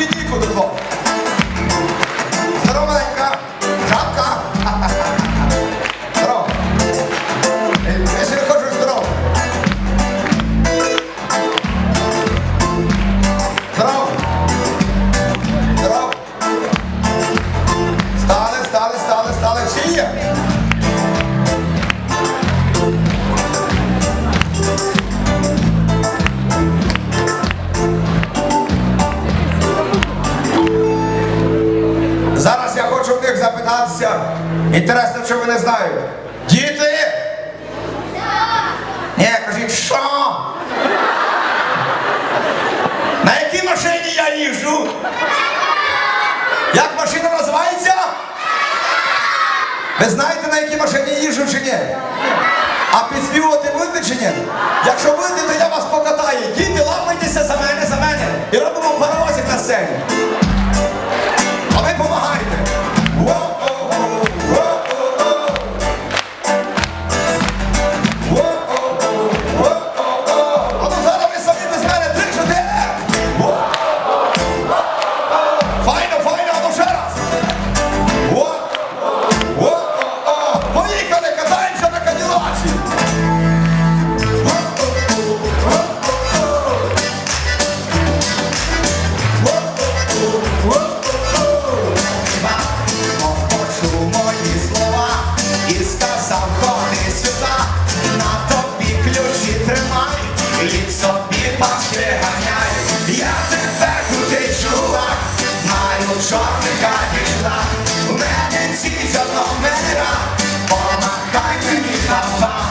лінійку до двох. Здоровенька. Жабка. Здорово. Е, Я ще не хочу здорово. Здорово. Здорово. Стали, стали, стали, стали. Всі є? В. Інтересно, що вони знають. Діти! Ні, кажіть, що? На якій машині я їжджу? Як машина називається? Ви знаєте, на якій машині їжджу чи ні? А підспівувати будете чи ні? Якщо будете, то я вас покатаю. Діти, лапайтеся за мене, за мене. І робимо паровозик на сцені. мої паски я тепер крутий чувак, маю чорника дійшла, у мене ці за номера, помахай мені хапа.